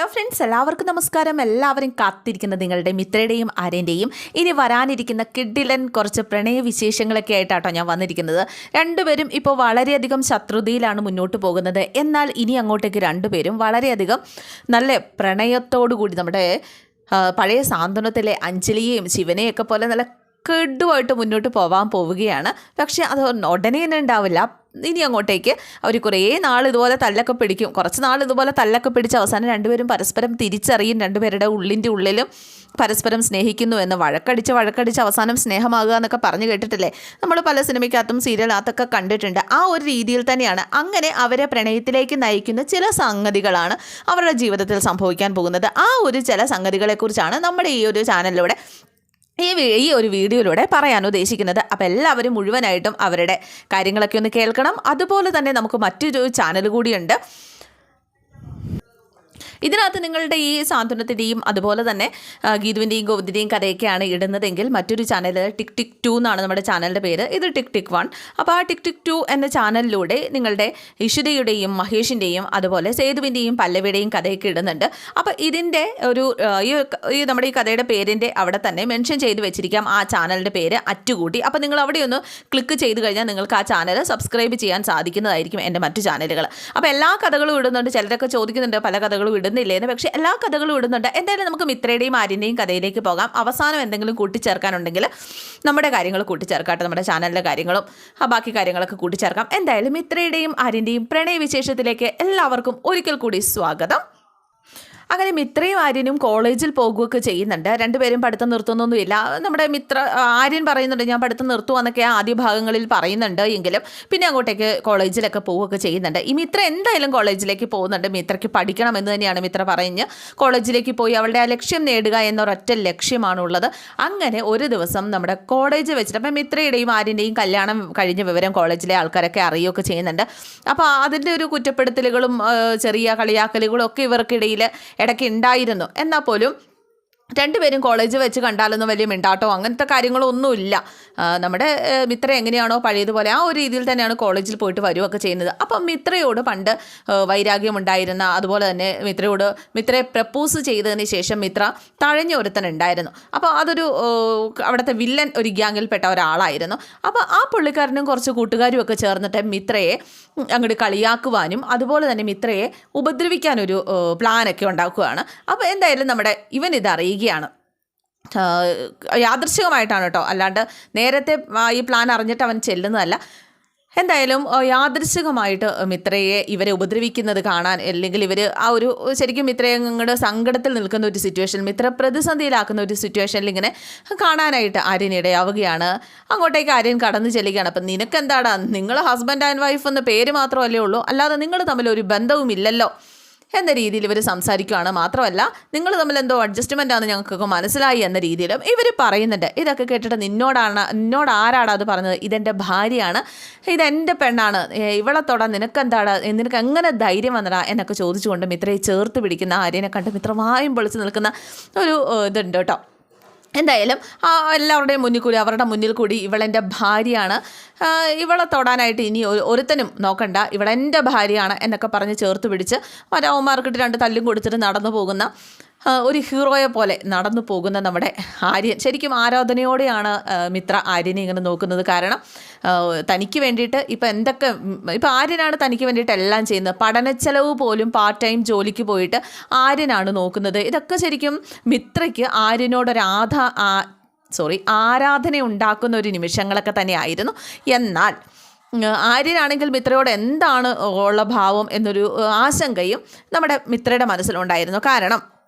Hello friends എല്ലാവർക്കും നമസ്കാരം. എല്ലാവരും കാത്തിരിക്കുന്ന നിങ്ങളുടെ മിത്രയുടെയും ആര്യന്റെയും ഇനി വരാനിരിക്കുന്ന കിഡിലൻ കുറച്ച് പ്രണയ വിശേഷങ്ങളൊക്കെ ഞാൻ വന്നിരിക്കുന്നത്. രണ്ടുപേരും ഇപ്പോൾ വളരെയധികം ശത്രുതയിലാണ് മുന്നോട്ട് പോകുന്നത്. എന്നാൽ ഇനി അങ്ങോട്ടേക്ക് രണ്ടുപേരും വളരെയധികം നല്ല പ്രണയത്തോടു കൂടി നമ്മുടെ പഴയ സാന്ത്വനത്തിലെ അഞ്ജലിയെയും ശിവനെയൊക്കെ പോലെ നല്ല കെടുവായിട്ട് മുന്നോട്ട് പോവാൻ പോവുകയാണ്. പക്ഷേ അത് ഉടനെ തന്നെ ഉണ്ടാവില്ല. ഇനി അങ്ങോട്ടേക്ക് അവർ കുറേ നാൾ ഇതുപോലെ തല്ലൊക്കെ പിടിക്കും. കുറച്ച് നാൾ ഇതുപോലെ തല്ലൊക്കെ പിടിച്ച് അവസാനം രണ്ടുപേരും പരസ്പരം തിരിച്ചറിയും. രണ്ടുപേരുടെ ഉള്ളിന്റെ ഉള്ളിലും പരസ്പരം സ്നേഹിക്കുന്നു എന്ന് വഴക്കടിച്ച് വഴക്കടിച്ച് അവസാനം സ്നേഹമാകുക എന്നൊക്കെ പറഞ്ഞു കേട്ടിട്ടില്ലേ? നമ്മൾ പല സിനിമയ്ക്കകത്തും സീരിയലകത്തൊക്കെ കണ്ടിട്ടുണ്ട്. ആ ഒരു രീതിയിൽ തന്നെയാണ് അങ്ങനെ അവരെ പ്രണയത്തിലേക്ക് നയിക്കുന്ന ചില സംഗതികളാണ് അവരുടെ ജീവിതത്തിൽ സംഭവിക്കാൻ പോകുന്നത്. ആ ഒരു ചില സംഗതികളെക്കുറിച്ചാണ് നമ്മുടെ ഈ ഒരു ചാനലിലൂടെ ഈ ഈ ഒരു വീഡിയോയിലൂടെ പറയാൻ ഉദ്ദേശിക്കുന്നത് അപ്പോൾ എല്ലാവരും മുഴുവനായിട്ടും അവരുടെ കാര്യങ്ങളൊക്കെ ഒന്ന് കേൾക്കണം. അതുപോലെ തന്നെ നമുക്ക് മറ്റൊരു ചാനൽ കൂടിയുണ്ട്. ഇതിനകത്ത് നിങ്ങളുടെ ഈ സാന്ത്വനത്തിന്റെയും അതുപോലെ തന്നെ ഗീതുവിന്റെയും ഗോവിന്ദിന്റെയും കഥയൊക്കെയാണ് ഇടുന്നതെങ്കിൽ മറ്റൊരു ചാനൽ ടിക് ടിക് ടു എന്നാണ് നമ്മുടെ ചാനലിന്റെ പേര്. ഇത് ടിക് ടിക് വൺ. അപ്പോൾ ആ ടിക് ടിക് ടു എന്ന ചാനലിലൂടെ നിങ്ങളുടെ ഇഷിതയുടെയും മഹേഷിന്റെയും അതുപോലെ സേതുവിന്റെയും പല്ലവിയുടെയും കഥയൊക്കെ ഇടുന്നുണ്ട്. അപ്പോൾ ഇതിന്റെ ഒരു ഈ നമ്മുടെ ഈ കഥയുടെ പേരിന്റെ അവിടെ തന്നെ മെൻഷൻ ചെയ്ത് വെച്ചിരിക്കാം ആ ചാനലിന്റെ പേര് അറ്റുകൂട്ടി. അപ്പോൾ നിങ്ങൾ അവിടെ ഒന്ന് ക്ലിക്ക് ചെയ്ത് കഴിഞ്ഞാൽ നിങ്ങൾക്ക് ആ ചാനൽ സബ്സ്ക്രൈബ് ചെയ്യാൻ സാധിക്കുന്നതായിരിക്കും എന്റെ മറ്റു ചാനലുകൾ അപ്പോൾ എല്ലാ കഥകളും ഇടുന്നുണ്ട്. ചിലരൊക്കെ ചോദിക്കുന്നുണ്ട് പല കഥകളും ഇടുന്നില്ലേന്ന് പക്ഷേ എല്ലാ കഥകളും ഇടുന്നുണ്ട്. എന്തായാലും നമുക്ക് മിത്രയുടെയും ആര്യന്റെയും കഥയിലേക്ക് പോകാം. അവസാനം എന്തെങ്കിലും കൂട്ടിച്ചേർക്കാനുണ്ടെങ്കിൽ നമ്മുടെ കാര്യങ്ങൾ കൂട്ടിച്ചേർക്കാട്ടെ നമ്മുടെ ചാനലിലെ കാര്യങ്ങളും ആ ബാക്കി കാര്യങ്ങളൊക്കെ കൂട്ടിച്ചേർക്കാം. എന്തായാലും മിത്രയുടെയും ആര്യന്റെയും പ്രണയ വിശേഷത്തിലേക്ക് എല്ലാവർക്കും ഒരിക്കൽ കൂടി സ്വാഗതം. അങ്ങനെ മിത്രയും ആര്യനും കോളേജിൽ പോകുകയൊക്കെ ചെയ്യുന്നുണ്ട്. രണ്ടുപേരും പഠിത്തം നിർത്തുന്നൊന്നുമില്ല. നമ്മുടെ മിത്ര ആര്യൻ പറയുന്നുണ്ട് ഞാൻ പഠിത്തം നിർത്തുവാന്നൊക്കെ ആദ്യ ഭാഗങ്ങളിൽ പറയുന്നുണ്ട് എങ്കിലും പിന്നെ അങ്ങോട്ടേക്ക് കോളേജിലൊക്കെ പോവുകയൊക്കെ ചെയ്യുന്നുണ്ട്. ഈ മിത്ര എന്തായാലും കോളേജിലേക്ക് പോകുന്നുണ്ട്. മിത്രയ്ക്ക് പഠിക്കണം എന്ന് തന്നെയാണ് മിത്ര പറഞ്ഞ് കോളേജിലേക്ക് പോയി അവളുടെ ആ ലക്ഷ്യം നേടുക എന്നൊരൊറ്റ ലക്ഷ്യമാണുള്ളത്. അങ്ങനെ ഒരു ദിവസം നമ്മുടെ കോളേജ് വെച്ചിട്ട് അപ്പം മിത്രയുടെയും ആര്യന്റെയും കല്യാണം കഴിഞ്ഞ വിവരം കോളേജിലെ ആൾക്കാരൊക്കെ അറിയുകയൊക്കെ ചെയ്യുന്നുണ്ട്. അപ്പോൾ അതിന്റെ ഒരു കുറ്റപ്പെടുത്തലുകളും ചെറിയ കളിയാക്കലുകളും ഒക്കെ ഇവർക്കിടയിൽ ഇടയ്ക്ക് ഉണ്ടായിരുന്നു. എന്നാൽ പോലും രണ്ടുപേരും കോളേജ് വെച്ച് കണ്ടാലൊന്നും വലിയ മിണ്ടാട്ടോ അങ്ങനത്തെ കാര്യങ്ങളൊന്നുമില്ല. നമ്മുടെ മിത്ര എങ്ങനെയാണോ പഴയതുപോലെ ആ ഒരു രീതിയിൽ തന്നെയാണ് കോളേജിൽ പോയിട്ട് വരുമൊക്കെ ചെയ്യുന്നത്. അപ്പം മിത്രയോട് പണ്ട് വൈരാഗ്യം വൈരാഗ്യമുണ്ടായിരുന്ന അതുപോലെ തന്നെ മിത്രയോട് മിത്രയെ പ്രപ്പോസ് ചെയ്തതിന് ശേഷം മിത്ര തഴഞ്ഞ ഒരുത്തൻ ഉണ്ടായിരുന്നു. അപ്പോൾ അതൊരു അവിടുത്തെ വില്ലൻ ഒരു ഗ്യാങ്ങിൽപ്പെട്ട ഒരാളായിരുന്നു. അപ്പോൾ ആ പുള്ളിക്കാരനും കുറച്ച് കൂട്ടുകാരും ഒക്കെ ചേർന്നിട്ട് മിത്രയെ അങ്ങോട്ട് കളിയാക്കുവാനും അതുപോലെ തന്നെ മിത്രയെ ഉപദ്രവിക്കാനൊരു പ്ലാനൊക്കെ ഉണ്ടാക്കുകയാണ്. അപ്പോൾ എന്തായാലും നമ്മുടെ ഇവൻ ഇത് അറിയുകയാണ് ആ, യാദൃശികമായിട്ടാണ് കേട്ടോ. അല്ലാണ്ട് നേരത്തെ ഈ പ്ലാൻ അറിഞ്ഞിട്ട് അവൻ ചെല്ലുന്നതല്ല. എന്തായാലും യാദൃശികമായിട്ട് മിത്രയെ ഇവരെ ഉപദ്രവിക്കുന്നത് കാണാൻ അല്ലെങ്കിൽ ഇവർ ആ ഒരു ശരിക്കും മിത്രയെ അങ്ങോട്ട് സങ്കടത്തിൽ നിൽക്കുന്ന ഒരു സിറ്റുവേഷൻ മിത്ര പ്രതിസന്ധിയിലാക്കുന്ന ഒരു സിറ്റുവേഷനിൽ ഇങ്ങനെ കാണാനായിട്ട് ആര്യൻ ഇടയാവുകയാണ്. അങ്ങോട്ടേക്ക് ആര്യൻ കടന്നു ചെല്ലുകയാണ്. അപ്പം നിനക്കെന്താടാ? നിങ്ങൾ ഹസ്ബൻഡ് ആൻഡ് വൈഫ് എന്ന പേര് മാത്രമല്ലേ ഉള്ളൂ. അല്ലാതെ നിങ്ങൾ തമ്മിൽ ഒരു ബന്ധവും ഇല്ലല്ലോ എന്ന രീതിയിൽ ഇവർ സംസാരിക്കുകയാണ് മാത്രമല്ല നിങ്ങൾ തമ്മിൽ എന്തോ അഡ്ജസ്റ്റ്മെന്റ് ആണ് ഞങ്ങൾക്കൊക്കെ മനസ്സിലായി എന്ന രീതിയിലും ഇവർ പറയുന്നുണ്ട്. ഇതൊക്കെ കേട്ടിട്ട് നിന്നോടാണ് നിന്നോട് ആരാടാ അത് പറഞ്ഞത്? ഇതെന്റെ ഭാര്യയാണ്. ഇതെന്റെ പെണ്ണാണ്. ഇവളെ തൊടാൻ നിനക്കെന്താടാ ഏ, നിനക്ക് എങ്ങനെ ധൈര്യം വന്നടാ? എന്നൊക്കെ ചോദിച്ചുകൊണ്ട് മിത്രയെ ചേർത്ത് പിടിക്കുന്ന ആര്യനെ കണ്ട് മിത്ര വായും പൊളിച്ച് നിൽക്കുന്ന ഒരു ഇതുണ്ട് കേട്ടോ. എന്തായാലും ആ എല്ലാവരുടെയും മുന്നിൽ കൂടി അവരുടെ മുന്നിൽ കൂടി ഇവളെന്റെ ഭാര്യയാണ്. ഇവളെ തൊടാനായിട്ട് ഇനി ഒരുത്തനും നോക്കണ്ട. ഇവളെന്റെ ഭാര്യയാണ് എന്നൊക്കെ പറഞ്ഞ് ചേർത്ത് പിടിച്ച് മരവന്മാർക്കിട്ട് രണ്ട് തല്ലും കൊടുത്തിട്ട് നടന്നു പോകുന്ന ഒരു ഹീറോയെ പോലെ നടന്നു പോകുന്ന നമ്മുടെ ആര്യൻ ശരിക്കും ആരാധനയോടെയാണ് മിത്ര ആര്യനെ ഇങ്ങനെ നോക്കുന്നത്. കാരണം തനിക്ക് വേണ്ടിയിട്ട് ഇപ്പം എന്തൊക്കെ ഇപ്പം ആര്യനാണ് തനിക്ക് വേണ്ടിയിട്ട് എല്ലാം ചെയ്യുന്നത്. പഠനച്ചെലവ് പോലും പാർട്ട് ടൈം ജോലിക്ക് പോയിട്ട് ആര്യനാണ് നോക്കുന്നത്. ഇതൊക്കെ ശരിക്കും മിത്രയ്ക്ക് ആര്യനോടൊരു ആധാ ആ- സോറി ആരാധന ഉണ്ടാക്കുന്ന ഒരു നിമിഷങ്ങളൊക്കെ തന്നെയായിരുന്നു. എന്നാൽ ആര്യനാണെങ്കിൽ മിത്രയോട് എന്താണ് ഉള്ള ഭാവം എന്നൊരു ആശങ്കയും നമ്മുടെ മിത്രയുടെ മനസ്സിലുണ്ടായിരുന്നു. കാരണം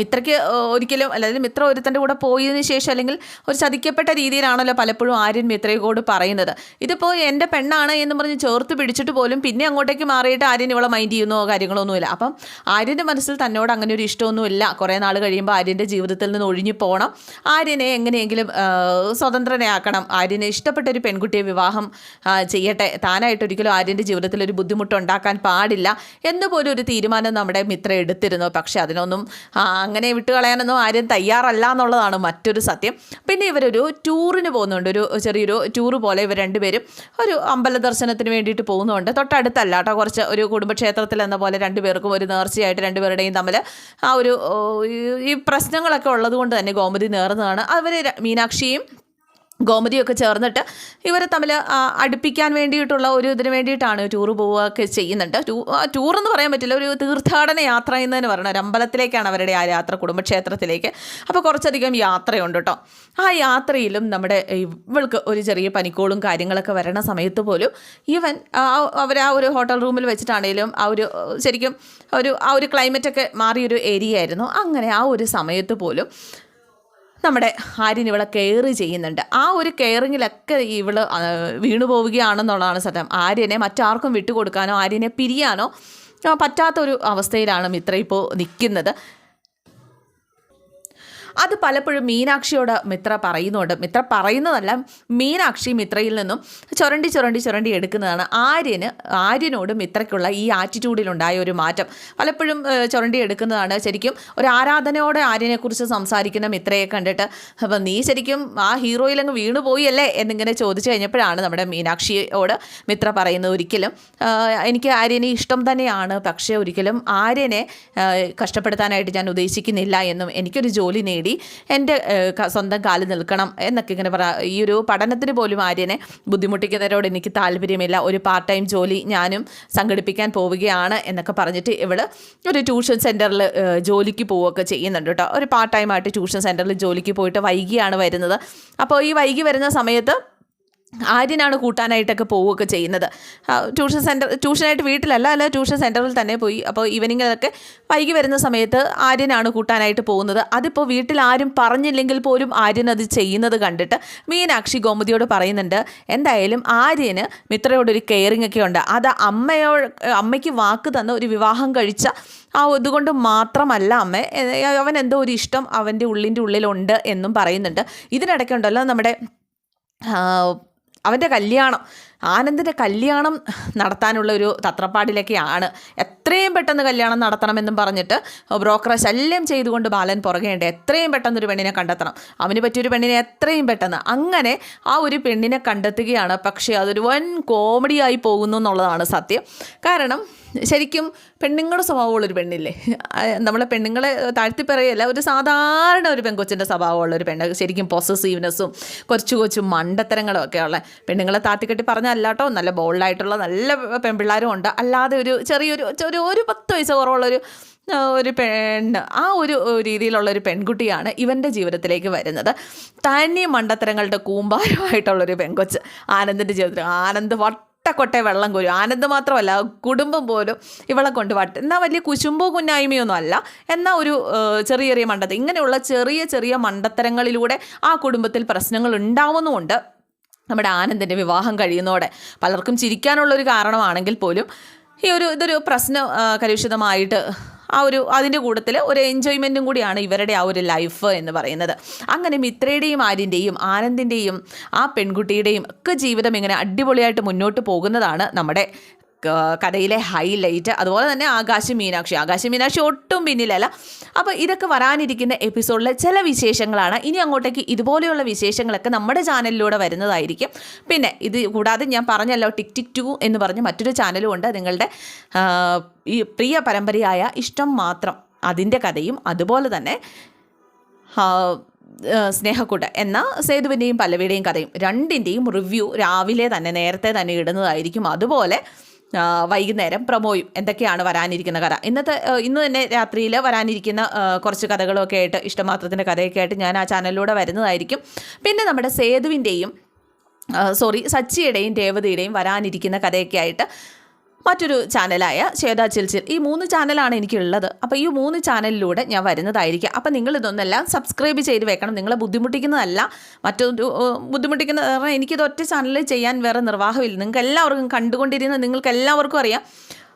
മിത്രയ്ക്ക് ഒരിക്കലും അല്ലെങ്കിൽ മിത്ര ഒരുത്തന്റെ കൂടെ പോയതിനു ശേഷം അല്ലെങ്കിൽ ഒരു ചതിക്കപ്പെട്ട രീതിയിലാണല്ലോ പലപ്പോഴും ആര്യൻ മിത്രയോട് പറയുന്നത്. ഇതിപ്പോൾ എന്റെ പെണ്ണാണ് എന്ന് പറഞ്ഞ് ചേർത്ത് പിടിച്ചിട്ട് പോലും പിന്നെ അങ്ങോട്ടേക്ക് മാറിയിട്ട് ആര്യൻ ഇവളെ മൈൻഡ് ചെയ്യുന്നോ കാര്യങ്ങളൊന്നുമില്ല. അപ്പം ആര്യന്റെ മനസ്സിൽ തന്നോട് അങ്ങനെ ഒരു ഇഷ്ടമൊന്നുമില്ല. കുറേ നാൾ കഴിയുമ്പോൾ ആര്യന്റെ ജീവിതത്തിൽ നിന്ന് ഒഴിഞ്ഞു പോകണം ആര്യനെ എങ്ങനെയെങ്കിലും സ്വതന്ത്രനെ സ്വതന്ത്രനാക്കണം ആര്യനെ ഇഷ്ടപ്പെട്ട ഒരു പെൺകുട്ടിയെ വിവാഹം ചെയ്യട്ടെ. താനായിട്ട് ഒരിക്കലും ആര്യന്റെ ജീവിതത്തിൽ ഒരു ബുദ്ധിമുട്ടുണ്ടാക്കാൻ പാടില്ല എന്നുപോലും ഒരു തീരുമാനം നമ്മുടെ മിത്ര എടുത്തിരുന്നു. പക്ഷേ അതിനൊന്നും അങ്ങനെ വിട്ട് കളയാനൊന്നും ആരും തയ്യാറല്ല എന്നുള്ളതാണ് മറ്റൊരു സത്യം. പിന്നെ ഇവരൊരു ടൂറിന് പോകുന്നുണ്ട്. ഒരു ചെറിയൊരു ടൂറ് പോലെ ഇവർ രണ്ടുപേരും ഒരു അമ്പല ദർശനത്തിന് വേണ്ടിയിട്ട് പോകുന്നുണ്ട്. തൊട്ടടുത്തല്ല കേട്ടോ കുറച്ച് ഒരു കുടുംബക്ഷേത്രത്തിൽ എന്ന പോലെ രണ്ടുപേർക്കും ഒരു നേർച്ചയായിട്ട് രണ്ടുപേരുടെയും തമ്മിൽ ആ ഒരു ഈ പ്രശ്നങ്ങളൊക്കെ ഉള്ളതുകൊണ്ട് തന്നെ ഗോമതി നേർന്നതാണ്. അവർ മീനാക്ഷിയും ഗോമതിയൊക്കെ ചേർന്നിട്ട് ഇവരെ തമ്മിൽ അടുപ്പിക്കാൻ വേണ്ടിയിട്ടുള്ള ഒരു ഇതിന് വേണ്ടിയിട്ടാണ് ടൂർ പോവുകയൊക്കെ ചെയ്യുന്നുണ്ട്. ടൂ ടൂർ എന്ന് പറയാൻ പറ്റില്ല ഒരു തീർത്ഥാടന യാത്ര എന്ന് തന്നെ പറയണം. ഒരു അമ്പലത്തിലേക്കാണ് അവരുടെ ആ യാത്ര കുടുംബക്ഷേത്രത്തിലേക്ക്. അപ്പോൾ കുറച്ചധികം യാത്രയുണ്ട് കേട്ടോ ആ യാത്രയിലും നമ്മുടെ ഇവൾക്ക് ഒരു ചെറിയ പനിക്കോളും കാര്യങ്ങളൊക്കെ വരണ സമയത്ത് പോലും ഇവൻ അവർ ആ ഒരു ഹോട്ടൽ റൂമിൽ വെച്ചിട്ടാണെങ്കിലും ആ ഒരു ശരിക്കും ഒരു ആ ഒരു ക്ലൈമറ്റൊക്കെ മാറിയൊരു ഏരിയ ആയിരുന്നു അങ്ങനെ ആ ഒരു സമയത്ത് പോലും നമ്മുടെ ആര്യൻ ഇവളെ കെയർ ചെയ്യുന്നുണ്ട്. ആ ഒരു കെയറിങ്ങിലൊക്കെ ഇവൾ ആ, വീണു പോവുകയാണെന്നുള്ളതാണ് സത്യം. ആര്യനെ മറ്റാർക്കും വിട്ടുകൊടുക്കാനോ ആര്യനെ പിരിയാനോ പറ്റാത്തൊരു അവസ്ഥയിലാണ് മിത്ര ഇപ്പോൾ നിൽക്കുന്നത്. അത് പലപ്പോഴും മീനാക്ഷിയോട് മിത്ര പറയുന്നുണ്ട്. മിത്ര പറയുന്നതല്ല മീനാക്ഷി മിത്രയിൽ നിന്നും ചുരണ്ടി ചുരണ്ടി ചുരണ്ടി എടുക്കുന്നതാണ്. ആര്യന് ആര്യനോട് മിത്രയ്ക്കുള്ള ഈ ആറ്റിറ്റ്യൂഡിലുണ്ടായ ഒരു മാറ്റം. പലപ്പോഴും ചൊരണ്ടി എടുക്കുന്നതാണ്. ശരിക്കും ഒരു ആരാധനയോടെ ആര്യനെക്കുറിച്ച് സംസാരിക്കുന്ന മിത്രയെ കണ്ടിട്ട് അപ്പം നീ ശരിക്കും ആ ഹീറോയിലങ്ങ് വീണു അല്ലേ എന്നിങ്ങനെ ചോദിച്ചു കഴിഞ്ഞപ്പോഴാണ് നമ്മുടെ മീനാക്ഷിയോട് മിത്ര പറയുന്നത് ഒരിക്കലും എനിക്ക് ആര്യനെ ഇഷ്ടം തന്നെയാണ്. പക്ഷേ ഒരിക്കലും ആര്യനെ കഷ്ടപ്പെടുത്താനായിട്ട് ഞാൻ ഉദ്ദേശിക്കുന്നില്ല എന്നും എനിക്കൊരു ജോലി നേടി എന്റെ ഏഹ്, സ്വന്തം കാലിൽ നിൽക്കണം എന്നൊക്കെ ഇങ്ങനെ പറ ഈ ഒരു പഠനത്തിന് പോലും ആര്യനെ ബുദ്ധിമുട്ടിക്കുന്നവരോട് എനിക്ക് താല്പര്യമില്ല. ഒരു പാർട്ട് ടൈം ജോലി ഞാനും സംഘടിപ്പിക്കാൻ പോവുകയാണ് എന്നൊക്കെ പറഞ്ഞിട്ട് ഇവൾ ഒരു ട്യൂഷൻ സെന്ററിൽ ജോലിക്ക് പോവുകയൊക്കെ ചെയ്യുന്നുണ്ട് കേട്ടോ. ഒരു പാർട്ട് ടൈം ആയിട്ട് ട്യൂഷൻ സെന്ററിൽ ജോലിക്ക് പോയിട്ട് വൈകിയാണ് വരുന്നത്. അപ്പോൾ ഈ വൈകി വരുന്ന സമയത്ത് ആര്യനാണ് കൂട്ടാനായിട്ടൊക്കെ പോവുകയൊക്കെ ചെയ്യുന്നത്. ട്യൂഷൻ സെന്റർ ട്യൂഷനായിട്ട് വീട്ടിലല്ല അല്ല ട്യൂഷൻ സെന്ററിൽ തന്നെ പോയി. അപ്പോൾ ഈവനിങ്ങിലൊക്കെ വൈകി വരുന്ന സമയത്ത് ആര്യനാണ് കൂട്ടാനായിട്ട് പോകുന്നത്. അതിപ്പോൾ വീട്ടിൽ ആരും പറഞ്ഞില്ലെങ്കിൽ പോലും ആര്യൻ അത് ചെയ്യുന്നത് കണ്ടിട്ട് മീനാക്ഷി ഗോമതിയോട് പറയുന്നുണ്ട് എന്തായാലും ആര്യന് മിത്രയോടൊരു കെയറിംഗ് ഒക്കെ ഉണ്ട്. അത് അമ്മയോ അമ്മയ്ക്ക് വാക്ക് തന്ന ഒരു വിവാഹം കഴിച്ച ആ ഇതുകൊണ്ട് മാത്രമല്ല അമ്മ അവൻ എന്തോ ഒരു ഇഷ്ടം അവന്റെ ഉള്ളിന്റെ ഉള്ളിലുണ്ട് എന്നും പറയുന്നുണ്ട്. ഇതിനിടയ്ക്കുണ്ടല്ലോ നമ്മുടെ അവന്റെ കല്യാണം. ആനന്ദിന്റെ കല്യാണം നടത്താനുള്ള ഒരു തത്രപ്പാടിലൊക്കെയാണ് എത്രയും പെട്ടെന്ന് കല്യാണം നടത്തണമെന്നും പറഞ്ഞിട്ട് ബ്രോക്കറെ ശല്യം ചെയ്തുകൊണ്ട് ബാലൻ പുറകേണ്ട എത്രയും പെട്ടെന്ന് ഒരു പെണ്ണിനെ കണ്ടെത്തണം. അവന് പറ്റിയൊരു പെണ്ണിനെ എത്രയും പെട്ടെന്ന്. അങ്ങനെ ആ ഒരു പെണ്ണിനെ കണ്ടെത്തുകയാണ്. പക്ഷേ അതൊരു വൻ കോമഡിയായി പോകുന്നു എന്നുള്ളതാണ് സത്യം. കാരണം ശരിക്കും പെണ്ണുങ്ങളുടെ സ്വഭാവമുള്ളൊരു പെണ്ണില്ലേ? നമ്മളെ പെണ്ണുങ്ങളെ താഴ്ത്തി പറയല്ല ഒരു സാധാരണ ഒരു പെൺകൊച്ചിന്റെ സ്വഭാവമുള്ളൊരു പെണ്ണ്. ശരിക്കും പൊസസീവ്നെസ്സും കൊച്ചു കൊച്ചു മണ്ടത്തരങ്ങളും ഒക്കെ ഉള്ള പെണ്ണുങ്ങളെ താത്തിക്കെട്ടി പറഞ്ഞല്ല കേട്ടോ നല്ല ബോൾഡായിട്ടുള്ള നല്ല പെൺപിള്ളേരും ഉണ്ട്. അല്ലാതെ ഒരു ചെറിയൊരു ഒരു ഒരു പത്ത് വയസ്സ് കുറവുള്ളൊരു ഒരു പെണ്ണ് ആ ഒരു രീതിയിലുള്ള ഒരു പെൺകുട്ടിയാണ് ഇവന്റെ ജീവിതത്തിലേക്ക് വരുന്നത്. തനി മണ്ടത്തരങ്ങളുടെ കൂമ്പാരമായിട്ടുള്ളൊരു പെൺകൊച്ച്. ആനന്ദിന്റെ ജീവിതത്തിൽ ആനന്ദ് വട്ടക്കൊട്ടെ വെള്ളം കോരും. ആനന്ദ് മാത്രമല്ല കുടുംബം പോലും ഇവളെ കൊണ്ട് വട്ട് എന്നാൽ വലിയ കുശുമ്പോ കുന്നായ്മയൊന്നും അല്ല. എന്നാൽ ഒരു ചെറിയ ചെറിയ മണ്ടത്തരം. ഇങ്ങനെയുള്ള ചെറിയ ചെറിയ മണ്ടത്തരങ്ങളിലൂടെ ആ കുടുംബത്തിൽ പ്രശ്നങ്ങൾ ഉണ്ടാവുന്നുമുണ്ട്. നമ്മുടെ ആനന്ദിന്റെ വിവാഹം കഴിയുന്നതോടെ പലർക്കും ചിരിക്കാനുള്ളൊരു കാരണമാണെങ്കിൽ പോലും ഈ ഒരു ഇതൊരു പ്രശ്ന കലുഷിതമായിട്ട് ആ ഒരു അതിന്റെ കൂട്ടത്തിൽ ഒരു എൻജോയ്മെന്റും കൂടിയാണ് ഇവരുടെ ആ ഒരു ലൈഫ് എന്ന് പറയുന്നത്. അങ്ങനെ മിത്രയുടെയും ആര്യന്റെയും ആനന്ദിന്റെയും ആ പെൺകുട്ടിയുടെയും ഒക്കെ ജീവിതം ഇങ്ങനെ അടിപൊളിയായിട്ട് മുന്നോട്ട് പോകുന്നതാണ് നമ്മുടെ കഥയിലെ ഹൈലൈറ്റ് അതുപോലെ തന്നെ ആകാശ് മീനാക്ഷി. ആകാശ് മീനാക്ഷി ഒട്ടും പിന്നിലല്ല. അപ്പോൾ ഇതൊക്കെ വരാനിരിക്കുന്ന എപ്പിസോഡിലെ ചില വിശേഷങ്ങളാണ്. ഇനി അങ്ങോട്ടേക്ക് ഇതുപോലെയുള്ള വിശേഷങ്ങളൊക്കെ നമ്മുടെ ചാനലിലൂടെ വരുന്നതായിരിക്കും. പിന്നെ ഇത് കൂടാതെ ഞാൻ പറഞ്ഞല്ലോ ടിക് ടിക് ടു എന്ന് പറഞ്ഞ് മറ്റൊരു ചാനലും ഉണ്ട്. നിങ്ങളുടെ ഈ പ്രിയ പരമ്പരയായ ഇഷ്ടം മാത്രം അതിന്റെ കഥയും അതുപോലെ തന്നെ സ്നേഹക്കൂട്ട് എന്ന സേതുവിന്റെയും പല്ലവിയുടെയും കഥയും രണ്ടിന്റെയും റിവ്യൂ രാവിലെ തന്നെ നേരത്തെ തന്നെ ഇടുന്നതായിരിക്കും. അതുപോലെ വൈകുന്നേരം പ്രമോയും എന്തൊക്കെയാണ് വരാനിരിക്കുന്ന കഥ. ഇന്നത്തെ ഇന്ന് തന്നെ രാത്രിയിൽ വരാനിരിക്കുന്ന കുറച്ച് കഥകളൊക്കെ ആയിട്ട് ഇഷ്ടമാത്രത്തിന്റെ കഥയൊക്കെ ആയിട്ട് ഞാൻ ആ ചാനലിലൂടെ വരുന്നതായിരിക്കും. പിന്നെ നമ്മുടെ സേതുവിന്റെയും സോറി സച്ചിയുടെയും രേവതിയുടെയും വരാനിരിക്കുന്ന കഥയൊക്കെ ആയിട്ട് മറ്റൊരു ചാനലായ ചേതാ ചിൽച്ചിൽ. ഈ മൂന്ന് ചാനലാണ് എനിക്കുള്ളത്. അപ്പോൾ ഈ മൂന്ന് ചാനലിലൂടെ ഞാൻ വരുന്നതായിരിക്കും. അപ്പോൾ നിങ്ങൾ ഇതൊന്നെല്ലാം സബ്സ്ക്രൈബ് ചെയ്ത് വെക്കണം. നിങ്ങളെ ബുദ്ധിമുട്ടിക്കുന്നതല്ല മറ്റൊരു ബുദ്ധിമുട്ടിക്കുന്ന കാരണം എനിക്കിത് ഒറ്റ ചാനലിൽ ചെയ്യാൻ വേറെ നിർവാഹമില്ല. നിങ്ങൾക്ക് എല്ലാവർക്കും കണ്ടുകൊണ്ടിരുന്ന നിങ്ങൾക്ക് എല്ലാവർക്കും അറിയാം.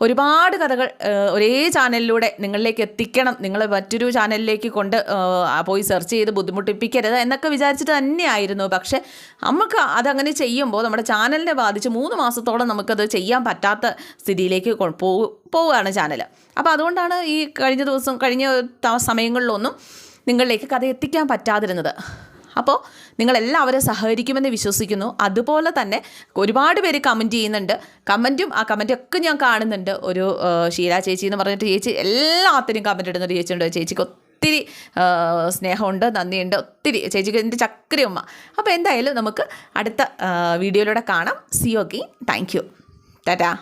ഒരുപാട് കഥകൾ ഒരേ ചാനലിലൂടെ നിങ്ങളിലേക്ക് എത്തിക്കണം. നിങ്ങൾ മറ്റൊരു ചാനലിലേക്ക് കൊണ്ട് പോയി സെർച്ച് ചെയ്ത് ബുദ്ധിമുട്ടിപ്പിക്കരുത് എന്നൊക്കെ വിചാരിച്ചിട്ട് തന്നെയായിരുന്നു. പക്ഷേ നമുക്ക് അതങ്ങനെ ചെയ്യുമ്പോൾ നമ്മുടെ ചാനലിനെ ബാധിച്ച് മൂന്ന് മാസത്തോളം നമുക്കത് ചെയ്യാൻ പറ്റാത്ത സ്ഥിതിയിലേക്ക് പോവുകയാണ് ചാനൽ അപ്പോൾ അതുകൊണ്ടാണ് ഈ കഴിഞ്ഞ ദിവസം കഴിഞ്ഞ സമയങ്ങളിലൊന്നും നിങ്ങളിലേക്ക് കഥ എത്തിക്കാൻ പറ്റാതിരുന്നത്. അപ്പോൾ നിങ്ങളെല്ലാവരും സഹകരിക്കുമെന്ന് വിശ്വസിക്കുന്നു. അതുപോലെ തന്നെ ഒരുപാട് പേര് കമന്റ് ചെയ്യുന്നുണ്ട്. കമന്റും ആ കമന്റൊക്കെ ഞാൻ കാണുന്നുണ്ട്. ഒരു ഷീല ചേച്ചി എന്ന് പറഞ്ഞിട്ട് ചേച്ചി എല്ലാത്തിനും കമന്റ് ഇടുന്നൊരു ചേച്ചിയുണ്ട് ചേച്ചിക്ക് ഒത്തിരി സ്നേഹമുണ്ട് നന്ദിയുണ്ട് ഒത്തിരി. ചേച്ചിക്ക് എന്റെ ചക്രയമ്മ. അപ്പോൾ എന്തായാലും നമുക്ക് അടുത്ത വീഡിയോയിലൂടെ കാണാം. See okay thank you tata.